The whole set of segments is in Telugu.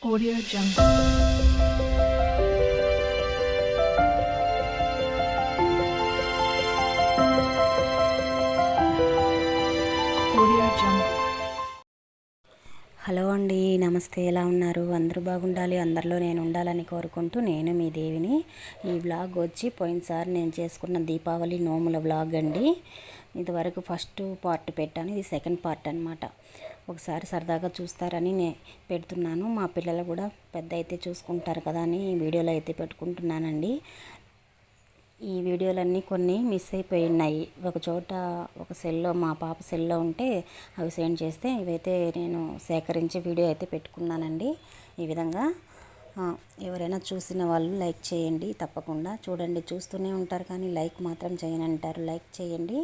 Audio Jungle. హలో అండి నమస్తే. ఎలా ఉన్నారు? అందరూ బాగుండాలి. అందరిలో నేను ఉండాలని కోరుకుంటూ నేను మీ దేవిని ఈ వ్లాగ్ వచ్చి పోయినసారి నేను చేసుకున్న దీపావళి నోముల వ్లాగ్ అండి. ఇంతవరకు ఫస్ట్ పార్ట్ పెట్టాను. ఇది సెకండ్ పార్ట్ అనమాట ఒకసారి సరదాగా చూస్తారని నే పెడుతున్నాను. మా పిల్లలు కూడా పెద్ద అయితే చూసుకుంటారు కదా అని వీడియోలో అయితే పెట్టుకుంటున్నానండి. ఈ వీడియోలన్నీ కొన్ని మిస్ అయిపోయి ఉన్నాయి ఒక చోట ఒక సెల్లో మా పాప సెల్లో ఉంటే అవి సెండ్ చేస్తే ఇవైతే నేను సేకరించి వీడియో అయితే పెట్టుకున్నానండి. ఈ విధంగా ఎవరైనా చూసిన వాళ్ళు లైక్ చేయండి. తప్పకుండా చూడండి. చూస్తూనే ఉంటారు కానీ లైక్ మాత్రం చేయనంటారు. లైక్ చేయండి.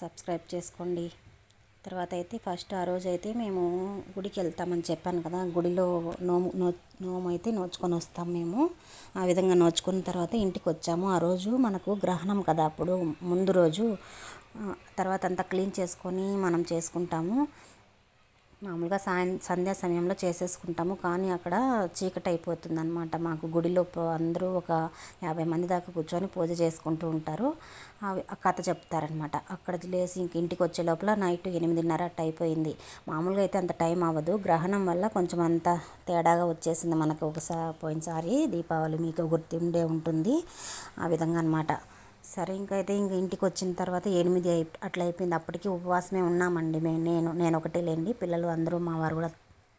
సబ్స్క్రైబ్ చేసుకోండి. తర్వాత అయితే ఫస్ట్ ఆ రోజు అయితే మేము గుడికి వెళ్తామని చెప్పాను కదా గుడిలో నోము నో నోము అయితే నోచుకొని వస్తాం మేము. ఆ విధంగా నోచుకున్న తర్వాత ఇంటికి వచ్చాము ఆ రోజు మనకు గ్రహణం కదా అప్పుడు ముందు రోజు తర్వాత అంతా క్లీన్ చేసుకొని మనం చేసుకుంటాము. మామూలుగా సాయం సంధ్యా సమయంలో చేసేసుకుంటాము. కానీ అక్కడ చీకటి అయిపోతుంది అనమాట మాకు గుడిలో అందరూ ఒక యాభై మంది దాకా కూర్చొని పూజ చేసుకుంటూ ఉంటారు. అవి ఆ కథ చెప్తారనమాట అక్కడ లేసి ఇంక ఇంటికి వచ్చే లోపల నైట్ ఎనిమిదిన్నర అట్ట అయిపోయింది. మామూలుగా అయితే అంత టైం అవ్వదు. గ్రహణం వల్ల కొంచెం అంత తేడాగా వచ్చేసింది మనకు. ఒకసారి పోయినసారి దీపావళి మీకు గుర్తుండే ఉంటుంది. ఆ విధంగా అనమాట సరే ఇంకైతే ఇంక ఇంటికి వచ్చిన తర్వాత ఎనిమిది అయి అట్లా అయిపోయింది. అప్పటికి ఉపవాసమే ఉన్నామండి మేము నేను నేను ఒకటే లేండి. పిల్లలు అందరూ మా వారు కూడా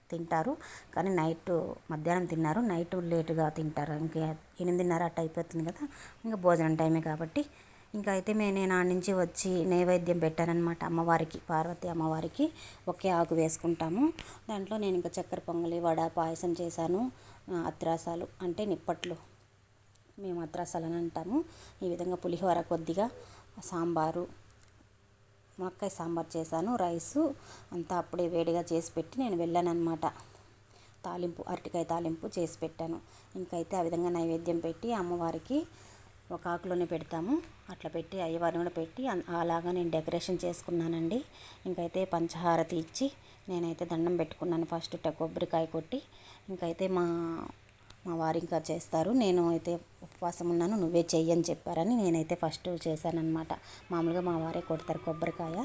తింటారు. కానీ నైట్ మధ్యాహ్నం తిన్నారు. నైట్ లేటుగా తింటారు. ఇంకా ఎనిమిదిన్నర అట్ట అయిపోతుంది కదా. ఇంకా భోజనం టైమే కాబట్టి. ఇంకా అయితే మే నేను ఆ నుంచి వచ్చి నైవేద్యం పెట్టానమాట అమ్మవారికి పార్వతి అమ్మవారికి. ఒకే ఆకు వేసుకుంటాము. దాంట్లో నేను ఇంకా చక్కెర పొంగలి వడ పాయసం చేశాను. అత్రాసాలు అంటే నిప్పట్లు. మేము అత్రాసాలని అంటాము ఈ విధంగా పులిహోర కొద్దిగా సాంబారు మునక్కాయ సాంబార్ చేశాను రైసు అంతా అప్పుడే వేడిగా చేసి పెట్టి నేను వెళ్ళాను అనమాట తాలింపు అరటికాయ తాలింపు చేసి పెట్టాను. ఇంకైతే ఆ విధంగా నైవేద్యం పెట్టి అమ్మవారికి ఒక ఆకులోనే పెడతాము. అట్లా పెట్టి అయ్యవారిని కూడా పెట్టి అలాగా నేను డెకరేషన్ చేసుకున్నానండి. ఇంకైతే పంచహారతి ఇచ్చి నేనైతే దండం పెట్టుకున్నాను. ఫస్ట్ కొబ్బరికాయ కొట్టి ఇంకైతే మా మా వారు ఇంకా చేస్తారు. నేను అయితే ఉపవాసం ఉన్నాను. నువ్వే చెయ్యి అని చెప్పారని నేనైతే ఫస్ట్ చేశానన్నమాట. మామూలుగా మా వారే కొడతారు కొబ్బరికాయ.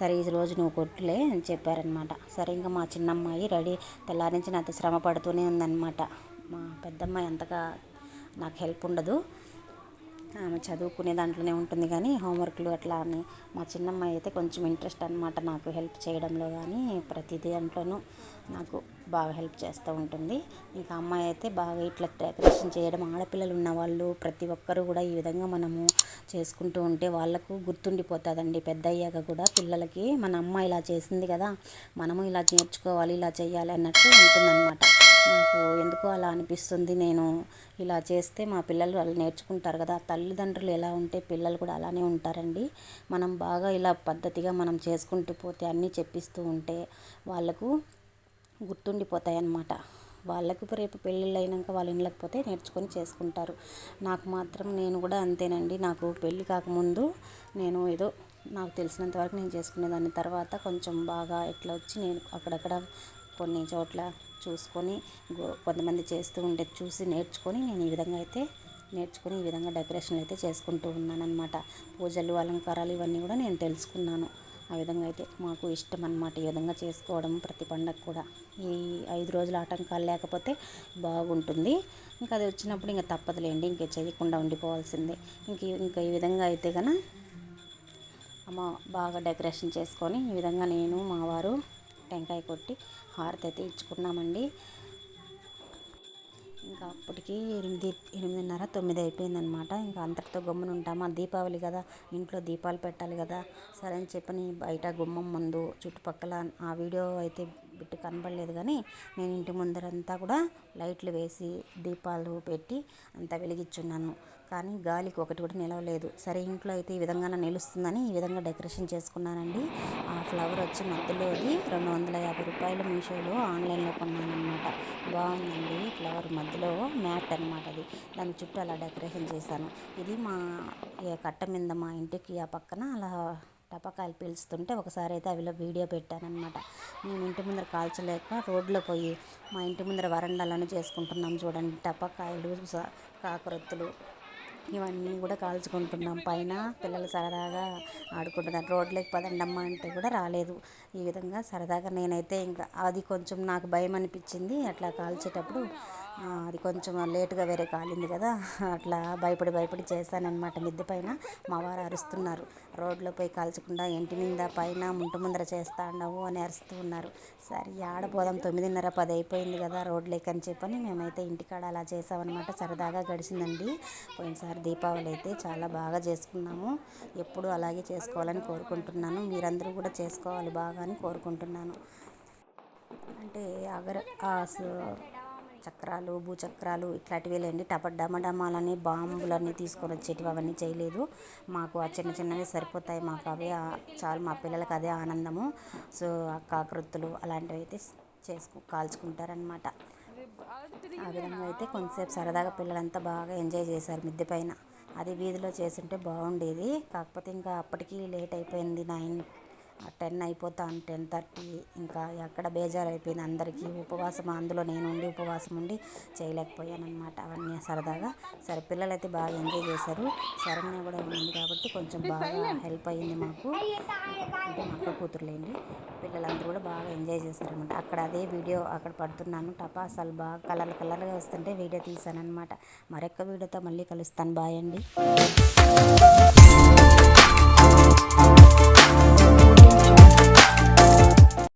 సరే ఈ రోజు నువ్వు కొట్టులే అని చెప్పారనమాట సరే ఇంకా మా చిన్నమ్మాయి రెడీ తెల్లారి నుంచి నాతో శ్రమ పడుతూనే ఉందన్నమాట. మా పెద్దమ్మాయి అంతగా నాకు హెల్ప్ ఉండదు. ఆమె చదువుకునే దాంట్లోనే ఉంటుంది కానీ హోంవర్క్లు అట్లా అని. మా చిన్నమ్మాయి అయితే కొంచెం ఇంట్రెస్ట్ అనమాట నాకు హెల్ప్ చేయడంలో కానీ ప్రతి దాంట్లోనూ నాకు బాగా హెల్ప్ చేస్తూ ఉంటుంది. ఇంకా అమ్మాయి అయితే బాగా ఇట్లా డెకరేషన్ చేయడం ఆడపిల్లలు ఉన్న వాళ్ళు ప్రతి ఒక్కరూ కూడా ఈ విధంగా మనము చేసుకుంటూ ఉంటే వాళ్ళకు గుర్తుండిపోతుందండి. పెద్ద అయ్యాక కూడా పిల్లలకి మన అమ్మ ఇలా చేసింది కదా మనము ఇలా నేర్చుకోవాలి ఇలా చేయాలి అన్నట్టు ఉంటుందన్నమాట. నాకు ఎందుకో అలా అనిపిస్తుంది. నేను ఇలా చేస్తే మా పిల్లలు వాళ్ళు నేర్చుకుంటారు కదా. తల్లిదండ్రులు ఎలా ఉంటే పిల్లలు కూడా అలానే ఉంటారండి. మనం బాగా ఇలా పద్ధతిగా మనం చేసుకుంటూ పోతే అన్నీ చెప్పిస్తూ ఉంటే వాళ్ళకు గుర్తుండిపోతాయి అన్నమాట వాళ్ళకు రేపు పెళ్ళిళ్ళు అయినాక వాళ్ళ ఇళ్ళకి పోతే నేర్చుకొని చేసుకుంటారు. నాకు మాత్రం నేను కూడా అంతేనండి. నాకు పెళ్ళి కాకముందు నేను ఏదో నాకు తెలిసినంత వరకు నేను చేసుకునేదాన్ని. తర్వాత కొంచెం బాగా ఇట్లా వచ్చి నేను అక్కడక్కడ కొన్ని చోట్ల చూసుకొని కొంతమంది చేస్తూ ఉంటే చూసి నేర్చుకొని నేను ఈ విధంగా అయితే నేర్చుకుని ఈ విధంగా డెకరేషన్లు అయితే చేసుకుంటూ ఉన్నానన్నమాట. పూజలు అలంకారాలు ఇవన్నీ కూడా నేను తెలుసుకున్నాను. ఆ విధంగా అయితే మాకు ఇష్టం అన్నమాట ఈ విధంగా చేసుకోవడం ప్రతి పండగ కూడా. ఈ ఐదు రోజుల ఆటంకాలు లేకపోతే బాగుంటుంది. ఇంకా అది వచ్చినప్పుడు ఇంకా తప్పదులేండి ఇంకా చేయకుండా ఉండిపోవాల్సిందే. ఇంక ఇంకా ఈ విధంగా అయితే కన అమ్మ బాగా డెకరేషన్ చేసుకొని ఈ విధంగా నేను మా వారు టెంకాయ కొట్టి హారతి అయితే ఇచ్చుకున్నామండి. ఇంకా అప్పటికి ఎనిమిది ఎనిమిదిన్నర తొమ్మిది అయిపోయిందనమాట ఇంకా అంతటితో గమ్మున ఉంటాము. ఆ దీపావళి కదా ఇంట్లో దీపాలు పెట్టాలి కదా. సరే అని చెప్పని బయట గుమ్మం ముందు చుట్టుపక్కల ఆ వీడియో అయితే బిట్టు కనబడలేదు కానీ నేను ఇంటి ముందరంతా కూడా లైట్లు వేసి దీపాలు పెట్టి అంతా వెలిగించున్నాను. కానీ గాలికి ఒకటి కూడా నిలవలేదు. సరే ఇంట్లో అయితే ఈ విధంగా నిలుస్తుందని ఈ విధంగా డెకరేషన్ చేసుకున్నానండి. ఆ ఫ్లవర్ వచ్చి మధ్యలోది రెండు వందల యాభై రూపాయలు మీషోలో ఆన్లైన్లో కొన్నానమాట బాగుందండి ఫ్లవర్ మధ్యలో మ్యాట్ అనమాట అది. దాని చుట్టూ అలా డెకరేషన్ చేశాను. ఇది మా కట్ట మీద మా ఇంటికి ఆ పక్కన అలా టపకాయలు పీల్చుతుంటే ఒకసారి అయితే అవిలో వీడియో పెట్టానమాట మేము ఇంటి ముందర కాల్చలేక రోడ్లో పోయి మా ఇంటి ముందర వరండాలను చేసుకుంటున్నాం చూడండి. టపకాయలు కాకరొత్తులు ఇవన్నీ కూడా కాల్చుకుంటున్నాం. పైన పిల్లలు సరదాగా ఆడుకుంటున్నారు. రోడ్లోకి పదండమ్మ అంటే కూడా రాలేదు. ఈ విధంగా సరదాగా నేనైతే ఇంకా అది కొంచెం నాకు భయం అనిపించింది. అట్లా కాల్చేటప్పుడు అది కొంచెం లేటుగా వేరే కాలింది కదా అట్లా భయపడి భయపడి చేశానమాట మిద్దె పైన. మా వారు అరుస్తున్నారు. రోడ్లో పోయి కాల్చకుండా ఇంటి మీద పైన ముంటు ముందర చేస్తా ఉన్నావు అని అరుస్తూ ఉన్నారు. సరే ఆడపోదాం తొమ్మిదిన్నర పది అయిపోయింది కదా రోడ్ అని చెప్పని మేమైతే ఇంటికాడ అలా చేసామన్నమాట సరదాగా గడిచిందండి. పోయినసారి దీపావళి అయితే చాలా బాగా చేసుకున్నాము. ఎప్పుడు అలాగే చేసుకోవాలని కోరుకుంటున్నాను. మీరందరూ కూడా చేసుకోవాలి బాగా అని కోరుకుంటున్నాను. అంటే అగర ఆ స- చక్రాలు భూచక్రాలు ఇట్లాంటివి లేండి టపడ్డమడమాలని బాంబులన్నీ తీసుకొని వచ్చేటివి అవన్నీ చేయలేదు. మాకు ఆ చిన్న చిన్నవి సరిపోతాయి. మాకు అవే చాలు. మా పిల్లలకి అదే ఆనందము. సో ఆ అలాంటివి అయితే చేసుకు కాల్చుకుంటారనమాట ఆ విధంగా అయితే కొంతసేపు సరదాగా పిల్లలంతా బాగా ఎంజాయ్ చేశారు మిద్దె పైన. అది వీధిలో చేస్తుంటే బాగుండేది. కాకపోతే ఇంకా అప్పటికి లేట్ అయిపోయింది నైన్ టెన్ అయిపోతాను టెన్ థర్టీ. ఇంకా ఎక్కడ బేజారు అయిపోయింది అందరికీ. ఉపవాసం అందులో నేను ఉండి ఉపవాసం ఉండి చేయలేకపోయాను అనమాట అవన్నీ సరదాగా. సరే పిల్లలైతే బాగా ఎంజాయ్ చేశారు. శరణ్య కూడా ఉంది కాబట్టి కొంచెం బాగా హెల్ప్ అయ్యింది మాకు. అంటే మా అక్క కూతురులేండి. పిల్లలందరూ కూడా బాగా ఎంజాయ్ చేశారనమాట అక్కడ అదే వీడియో అక్కడ పడుతున్నాను. టపాసాలు బాగా కలర్ కలర్గా వస్తుంటే వీడియో తీశాను అనమాట మరొక వీడియోతో మళ్ళీ కలుస్తాను. బాయ్ అండి.